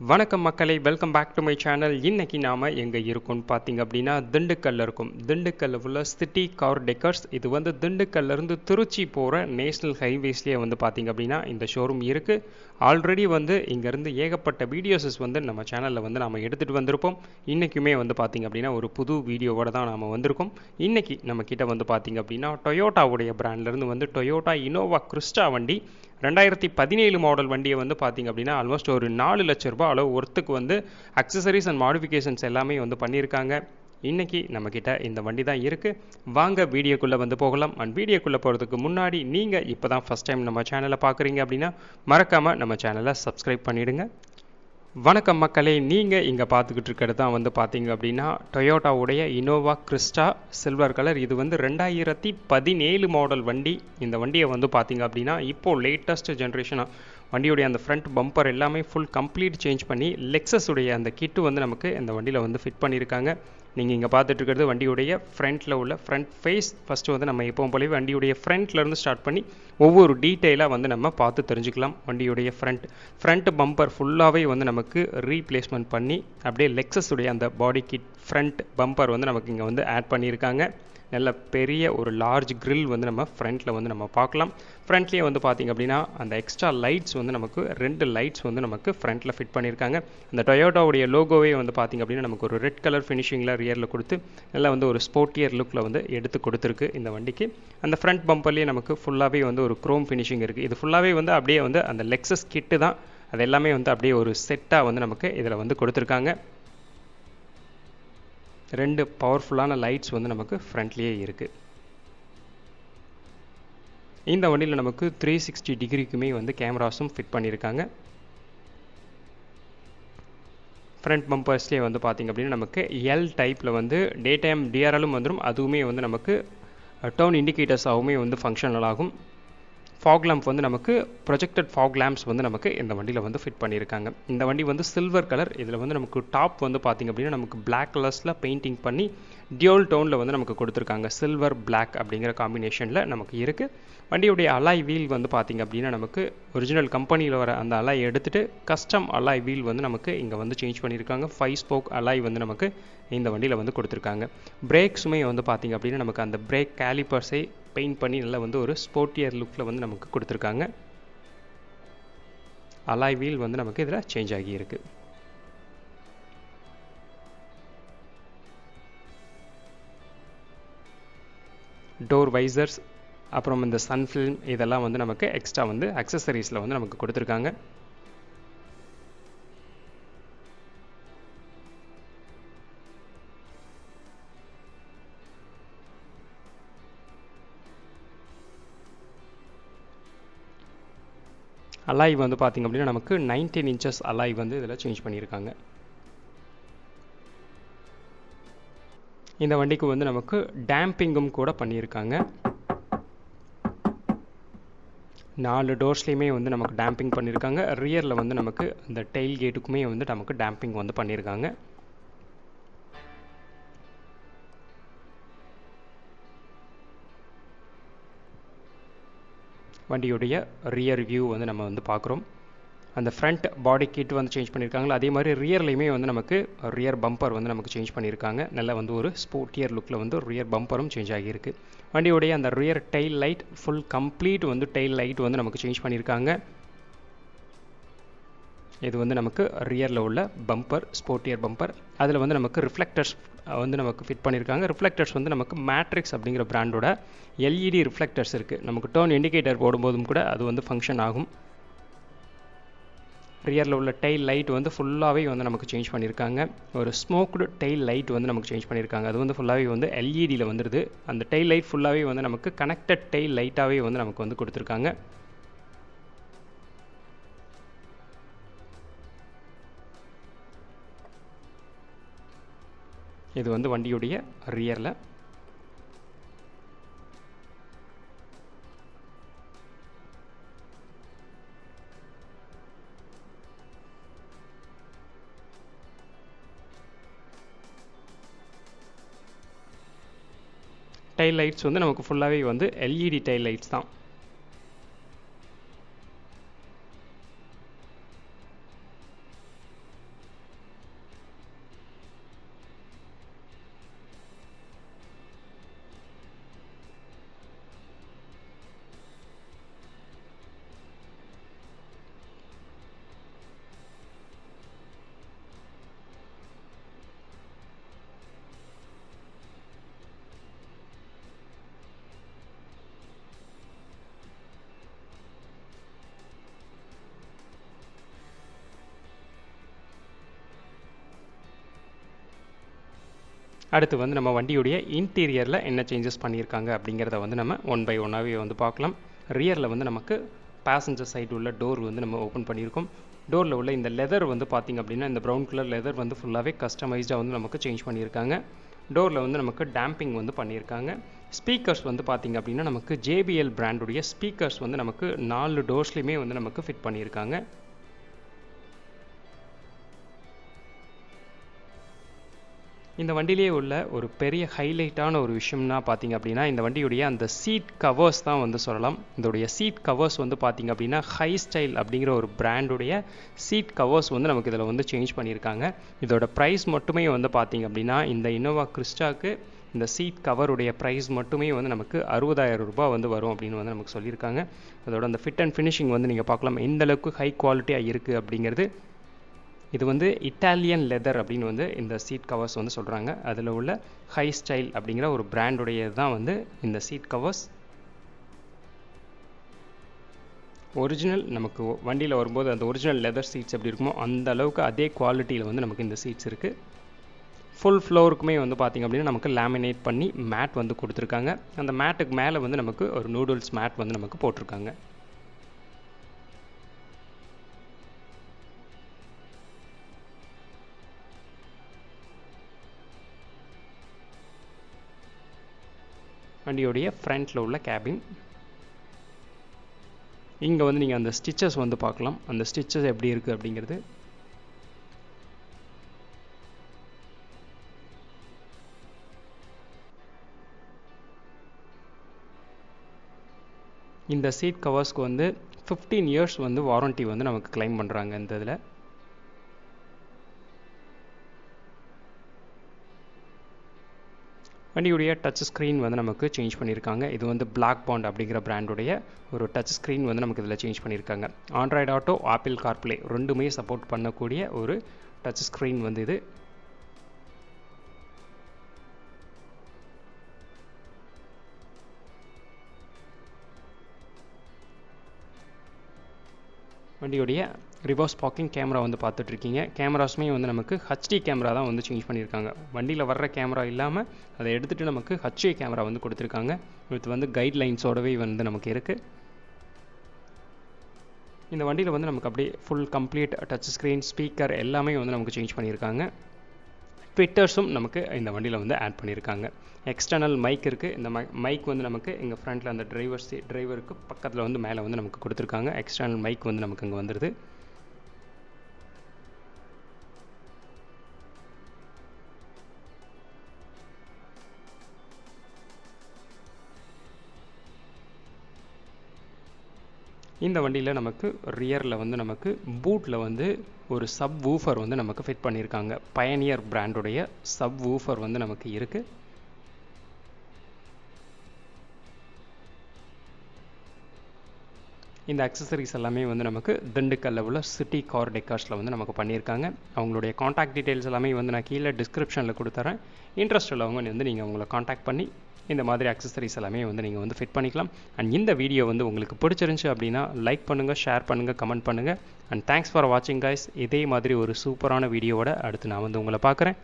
வணக்கம் மக்களை welcome back to my channel இன்னைக்கு நாம் எங்கே இருக்கோம்னு பார்த்தீங்க அப்படின்னா திண்டுக்கல்ல இருக்கும். திண்டுக்கல்ல உள்ள சிட்டி கார் டெக்கர்ஸ் இது வந்து திண்டுக்கல்ல இருந்து திருச்சி போகிற நேஷ்னல் ஹைவேஸ்லேயே வந்து பார்த்தீங்க அப்படின்னா இந்த ஷோரூம் இருக்குது ஆல்ரெடி வந்து இங்கேருந்து ஏகப்பட்ட வீடியோஸஸ் வந்து நம்ம சேனலில் வந்து நம்ம எடுத்துகிட்டு வந்திருப்போம். இன்றைக்குமே வந்து பார்த்திங்க அப்படின்னா ஒரு புது வீடியோவோட தான் நாம் வந்திருக்கோம். இன்றைக்கி நம்ம கிட்ட வந்து பார்த்திங்க அப்படின்னா டொயோட்டாவுடைய பிராண்ட்லேருந்து வந்து டொயோட்டா இனோவா கிறிஸ்டா வண்டி ரெண்டாயிரத்தி பதினேழு மாடல் வண்டியை வந்து பார்த்திங்க அப்படின்னா ஆல்மோஸ்ட் ஒரு நாலு லட்ச ரூபா அளவு ஒர்த்துக்கு வந்து அக்சசரிஸ் அண்ட் மாடிஃபிகேஷன்ஸ் எல்லாமே வந்து பண்ணியிருக்காங்க. இன்னைக்கு நம்மக்கிட்ட இந்த வண்டி தான் இருக்குது வாங்க வீடியோக்குள்ளே வந்து போகலாம். அண்ட் வீடியோக்குள்ளே போகிறதுக்கு முன்னாடி நீங்கள் இப்போ தான் ஃபஸ்ட் டைம் நம்ம சேனலை பார்க்குறீங்க அப்படின்னா மறக்காமல் நம்ம சேனலை சப்ஸ்கிரைப் பண்ணிவிடுங்க வணக்கம் மக்களே நீங்கள் இங்கே பார்த்துக்கிட்டு இருக்கிறது தான் வந்து பார்த்தீங்க அப்படின்னா டொயோட்டாவுடைய இனோவா கிறிஸ்டா சில்வர் கலர் இது வந்து ரெண்டாயிரத்தி பதினேழு மாடல் வண்டி. இந்த வண்டியை வந்து பார்த்தீங்க அப்படின்னா இப்போது லேட்டஸ்ட் ஜென்ரேஷனாக வண்டியுடைய அந்த ஃப்ரண்ட் பம்பர் எல்லாமே ஃபுல் கம்ப்ளீட் சேஞ்ச் பண்ணி லெக்ஸஸ் உடைய அந்த கிட்டு வந்து நமக்கு இந்த வண்டியில் வந்து ஃபிட் பண்ணியிருக்காங்க. நீங்கள் இங்கே பார்த்துட்ருக்கிறது வண்டியுடைய ஃப்ரண்ட்டில் உள்ள ஃப்ரண்ட் ஃபேஸ் ஃபஸ்ட்டு வந்து நம்ம எப்போவும் போலவே வண்டியுடைய ஃப்ரண்ட்லேருந்து ஸ்டார்ட் பண்ணி ஒவ்வொரு டீட்டெயிலாக வந்து நம்ம பார்த்து தெரிஞ்சுக்கலாம். வண்டியுடைய ஃப்ரண்ட் ஃப்ரண்ட் பம்பர் ஃபுல்லாகவே வந்து நமக்கு ரீப்ளேஸ்மெண்ட் பண்ணி அப்படியே லெக்ஸஸ் உடைய அந்த பாடி கிட் ஃப்ரண்ட் பம்பர் வந்து நமக்கு இங்கே வந்து ஆட் பண்ணியிருக்காங்க. நல்ல பெரிய ஒரு லார்ஜ் கிரில் வந்து நம்ம ஃப்ரண்ட்டில் வந்து நம்ம பார்க்கலாம். ஃப்ரண்ட்லேயே வந்து பார்த்திங்க அப்படின்னா அந்த எக்ஸ்ட்ரா லைட்ஸ் வந்து நமக்கு ரெண்டு லைட்ஸ் வந்து நமக்கு ஃப்ரண்ட்டில் ஃபிட் பண்ணியிருக்காங்க. அந்த டொயோட்டாவுடைய லோகோவே வந்து பார்த்திங்க அப்படின்னா நமக்கு ஒரு ரெட் கலர் ஃபினிஷிங்கில் ரியரில் கொடுத்து நல்லா வந்து ஒரு ஸ்போர்ட்டியர் லுக்கில் வந்து எடுத்து கொடுத்துருக்கு இந்த வண்டிக்கு. அந்த ஃப்ரண்ட் பம்பர்லேயே நமக்கு ஃபுல்லாகவே வந்து ஒரு க்ரோம் ஃபினிஷிங் இருக்குது இது ஃபுல்லாகவே வந்து அப்படியே வந்து அந்த லெக்ஸஸ் கிட்டு தான். அது எல்லாமே வந்து அப்படியே ஒரு செட்டாக வந்து நமக்கு இதில் வந்து கொடுத்துருக்காங்க. ரெண்டு பவர்ஃபுல்லான லைட்ஸ் வந்து நமக்கு ஃப்ரண்ட்லேயே இருக்குது இந்த வண்டியில் நமக்கு த்ரீ சிக்ஸ்டி டிகிரிக்குமே வந்து கேமராஸும் ஃபிட் பண்ணியிருக்காங்க. ஃப்ரண்ட் பம்பர்ஸ்லேயே வந்து பார்த்திங்க அப்படின்னா நமக்கு எல் டைப்பில் வந்து டே டைம் டிஆர்எலும் வந்துடும் அதுவுமே வந்து நமக்கு டவுன் இண்டிகேட்டர்ஸாகவுமே வந்து ஃபங்க்ஷனல் ஆகும் ஃபாக் லேம்ப் வந்து நமக்கு ப்ரொஜெக்டட் ஃபாக் லேம்ப்ஸ் வந்து நமக்கு இந்த வண்டியில் வந்து ஃபிட் பண்ணியிருக்காங்க. இந்த வண்டி வந்து சில்வர் கலர் இதில் வந்து நமக்கு டாப் வந்து பார்த்திங்க அப்படின்னா நமக்கு பிளாக் கலர்ஸில் பெயிண்டிங் பண்ணி டியோல் டோனில் வந்து நமக்கு கொடுத்துருக்காங்க. சில்வர் பிளாக் அப்படிங்கிற காம்பினேஷனில் நமக்கு இருக்குது வண்டியுடைய அலாய் வீல் வந்து பார்த்திங்க அப்படின்னா நமக்கு ஒரிஜினல் கம்பெனியில் வர அந்த அலாய் எடுத்துகிட்டு கஸ்டம் அலாய் வீல் வந்து நமக்கு இங்கே வந்து சேஞ்ச் பண்ணியிருக்காங்க. ஃபைவ் ஸ்போக் அலாய் வந்து நமக்கு இந்த வண்டியில் வந்து கொடுத்துருக்காங்க. பிரேக்ஸுமே வந்து பார்த்திங்க அப்படின்னா நமக்கு அந்த பிரேக் கேலிப்பர்ஸை பெயிண்ட் பண்ணி நல்லா வந்து ஒரு ஸ்போர்ட்டியர் லுக்கில் வந்து நமக்கு கொடுத்துருக்காங்க. அலாய் வீல் வந்து நமக்கு இதில் சேஞ்ச் ஆகியிருக்கு. டோர் வைசர்ஸ் அப்புறம் இந்த சன் ஃபில்ம் இதெல்லாம் வந்து நமக்கு எக்ஸ்ட்ரா வந்து அக்சசரிஸில் வந்து நமக்கு கொடுத்துருக்காங்க. அலாய் வந்து பார்த்திங்க அப்படின்னா நமக்கு நைன்டீன் இன்ச்சஸ் அலாய் வந்து இதில் சேஞ்ச் பண்ணியிருக்காங்க. இந்த வண்டிக்கு வந்து நமக்கு டேம்பிங்கும் கூட பண்ணியிருக்காங்க. நாலு டோர்ஸ்லேயுமே வந்து நமக்கு டேம்பிங் பண்ணியிருக்காங்க. ரியரில் வந்து நமக்கு அந்த டெயில் கேட்டுக்குமே வந்து நமக்கு டேம்பிங் வந்து பண்ணியிருக்காங்க. வண்டியுடைய ரியர் வியூ வந்து நம்ம வந்து பார்க்குறோம். அந்த ஃப்ரண்ட் பாடி கிட் வந்து சேஞ்ச் பண்ணியிருக்காங்களா? அதே மாதிரி ரியர்லையுமே வந்து நமக்கு ரியர் பம்பர் வந்து நமக்கு சேஞ்ச் பண்ணியிருக்காங்க. நல்லா வந்து ஒரு ஸ்போர்ட்டியர் லுக்கில் வந்து ரியர் பம்பரும் சேஞ்ச் ஆகியிருக்கு. வண்டியுடைய அந்த rear tail light full complete வந்து டெயில் லைட் வந்து நமக்கு சேஞ்ச் பண்ணியிருக்காங்க. இது வந்து நமக்கு ரியரில் உள்ள பம்பர் ஸ்போர்ட்டியர் பம்பர் அதில் வந்து நமக்கு ரிஃப்ளெக்டர்ஸ் வந்து நமக்கு ஃபிட் பண்ணியிருக்காங்க ரிஃப்ளெக்டர்ஸ் வந்து நமக்கு மேட்ரிக்ஸ் அப்படிங்கிற பிராண்டோட எல்இடி ரிஃப்ளெக்டர்ஸ் இருக்குது நமக்கு டேர்ன் இண்டிகேட்டர் போடும்போதும் கூட அது வந்து ஃபங்க்ஷன் ஆகும். ரியரில் உள்ள டெயில் லைட் வந்து ஃபுல்லாகவே வந்து நமக்கு சேஞ்ச் பண்ணியிருக்காங்க ஒரு ஸ்மோக்டு டெயில் லைட் வந்து நமக்கு சேஞ்ச் பண்ணியிருக்காங்க அது வந்து ஃபுல்லாகவே வந்து எல்இடியில் வந்துடுது அந்த டெயில் லைட் ஃபுல்லாகவே வந்து நமக்கு கனெக்டட் டெயில் லைட்டாகவே வந்து நமக்கு வந்து கொடுத்துருக்காங்க. இது வந்து வண்டியுடைய ரியரில் டைல் லைட்ஸ் வந்து நமக்கு ஃபுல்லாகவே வந்து எல்இடி டைல் லைட்ஸ் தான். அடுத்து வந்து நம்ம வண்டியுடைய இன்டீரியரில் என்ன சேஞ்சஸ் பண்ணியிருக்காங்க அப்படிங்கிறத வந்து நம்ம ஒன் பை ஒன்னாகவே வந்து பார்க்கலாம். ரியரில் வந்து நமக்கு பேசஞ்சர் சைடு உள்ள டோர் வந்து நம்ம ஓப்பன் பண்ணியிருக்கோம். டோரில் உள்ள இந்த லெதர் வந்து பார்த்திங்க அப்படின்னா இந்த ப்ரௌன் கலர் லெதர் வந்து ஃபுல்லாகவே கஸ்டமைஸ்டாக வந்து நமக்கு சேஞ்ச் பண்ணியிருக்காங்க. டோரில் வந்து நமக்கு டேம்பிங் வந்து பண்ணியிருக்காங்க. ஸ்பீக்கர்ஸ் வந்து பார்த்திங்க அப்படின்னா நமக்கு ஜேபிஎல் பிராண்டுடைய ஸ்பீக்கர்ஸ் வந்து நமக்கு நாலு டோர்ஸ்லையுமே வந்து நமக்கு ஃபிட் பண்ணியிருக்காங்க. இந்த வண்டியிலே உள்ள ஒரு பெரிய ஹைலைட்டான ஒரு விஷயம்னா பார்த்தீங்க அப்படின்னா இந்த வண்டியுடைய அந்த சீட் கவர்ஸ் தான் வந்து சொல்லலாம். இதோடைய சீட் கவர்ஸ் வந்து பார்த்தீங்க அப்படின்னா ஹை ஸ்டைல் அப்படிங்கிற ஒரு பிராண்டுடைய சீட் கவர்ஸ் வந்து நமக்கு இதில் வந்து சேஞ்ச் பண்ணியிருக்காங்க. இதோட ப்ரைஸ் மட்டுமே வந்து பார்த்தீங்க அப்படின்னா இந்த இன்னோவா கிறிஸ்டாக்கு இந்த சீட் கவருடைய ப்ரைஸ் மட்டுமே வந்து நமக்கு அறுபதாயிரம் ரூபாய் வந்து வரும் அப்படின்னு வந்து நமக்கு சொல்லியிருக்காங்க. அதோட அந்த ஃபிட் அண்ட் ஃபினிஷிங் வந்து நீங்கள் பார்க்கலாம். எந்த அளவுக்கு ஹை குவாலிட்டியாக இருக்குது அப்படிங்கிறது இது வந்து இட்டாலியன் லெதர் அப்படின்னு வந்து இந்த சீட் கவர்ஸ் வந்து சொல்கிறாங்க அதில் உள்ள ஹை ஸ்டைல் அப்படிங்கிற ஒரு பிராண்டுடைய தான் வந்து இந்த சீட் கவர்ஸ் ஒரிஜினல் நமக்கு வண்டியில் வரும்போது அந்த ஒரிஜினல் லெதர் சீட்ஸ் எப்படி இருக்குமோ அந்த அளவுக்கு அதே குவாலிட்டியில் வந்து நமக்கு இந்த சீட்ஸ் இருக்குது ஃபுல் ஃப்ளோருக்குமே வந்து பார்த்திங்க அப்படின்னா நமக்கு லேமினேட் பண்ணி மேட் வந்து கொடுத்துருக்காங்க. அந்த மேட்டுக்கு மேலே வந்து நமக்கு ஒரு நூடுல்ஸ் மேட் வந்து நமக்கு போட்டிருக்காங்க. வண்டியோடைய ஃப்ரண்ட்டில் உள்ள கேபின் இங்கே வந்து நீங்கள் அந்த ஸ்டிச்சஸ் வந்து பார்க்கலாம். அந்த ஸ்டிச்சஸ் எப்படி இருக்குது அப்படிங்கிறது. இந்த சீட் கவர்ஸ்க்கு வந்து ஃபிஃப்டீன் இயர்ஸ் வந்து வாரண்ட்டி வந்து நமக்கு கிளைம் பண்ணுறாங்க இந்த இதில். வண்டியுடைய டச் ஸ்க்ரீன் வந்து நமக்கு சேஞ்ச் பண்ணியிருக்காங்க. இது வந்து பிளாக் பாண்ட் அப்படிங்கிற பிராண்டுடைய ஒரு டச் ஸ்க்ரீன் வந்து நமக்கு இதில் சேஞ்ச் பண்ணியிருக்காங்க. ஆண்ட்ராய்டு ஆட்டோ ஆப்பிள் கார்ப்ளே ரெண்டுமே சப்போர்ட் பண்ணக்கூடிய ஒரு டச் ஸ்க்ரீன் வந்து இது. வண்டியுடைய ரிவர்ஸ் பார்க்கிங் கேமரா வந்து பார்த்துட்ருக்கீங்க. கேமராஸுமே வந்து நமக்கு ஹச்டி கேமரா தான் வந்து சேஞ்ச் பண்ணியிருக்காங்க. வண்டியில் வர்ற கேமரா இல்லாமல் அதை எடுத்துகிட்டு நமக்கு ஹச்டி கேமரா வந்து கொடுத்துருக்காங்க. இது வந்து கைட்லைன்ஸோடவே வந்து நமக்கு இருக்குது இந்த வண்டியில் வந்து நமக்கு அப்படியே full complete touch screen speaker எல்லாமே வந்து நமக்கு சேஞ்ச் பண்ணியிருக்காங்க. ட்விட்டர்ஸும் நமக்கு இந்த வண்டியில் வந்து ஆட் பண்ணியிருக்காங்க. எக்ஸ்டர்னல் மைக் இருக்குது இந்த மை மைக் வந்து நமக்கு எங்கள் ஃப்ரண்ட்டில் அந்த டிரைவர் சீ டிரைவருக்கு பக்கத்தில் வந்து மேலே வந்து நமக்கு கொடுத்துருக்காங்க. எக்ஸ்டர்னல் மைக் வந்து நமக்கு இங்கே வந்துடுது இந்த வண்டியில் நமக்கு ரியரில் வந்து நமக்கு பூட்டில் வந்து ஒரு சப் வூஃபர் வந்து நமக்கு ஃபிட் பண்ணியிருக்காங்க. பயனியர் பிராண்டுடைய சப் வூஃபர் வந்து நமக்கு இருக்குது இந்த அக்சசரிஸ் எல்லாமே வந்து நமக்கு திண்டுக்கல்ல உள்ள சிட்டி கார் டெக்கார்ஸில் வந்து நமக்கு பண்ணியிருக்காங்க. அவங்களுடைய காண்டாக்ட் டீட்டெயில்ஸ் எல்லாமே வந்து நான் கீழே டிஸ்கிரிப்ஷனில் கொடுத்துறேன். இன்ட்ரெஸ்ட் உள்ளவங்க வந்து நீங்கள் அவங்கள காண்டாக்ட் பண்ணி இந்த மாதிரி அக்சசரிஸ் எல்லாமே வந்து நீங்கள் வந்து ஃபிட் பண்ணிக்கலாம். அண்ட் இந்த வீடியோ வந்து உங்களுக்கு பிடிச்சிருந்துச்சு அப்படின்னா லைக் பண்ணுங்கள் ஷேர் பண்ணுங்கள் கமெண்ட் பண்ணுங்கள் அண்ட் தேங்க்ஸ் ஃபார் வாட்சிங் கைஸ் இதே மாதிரி ஒரு சூப்பரான வீடியோவோட அடுத்து நான் வந்து உங்களை பார்க்குறேன்.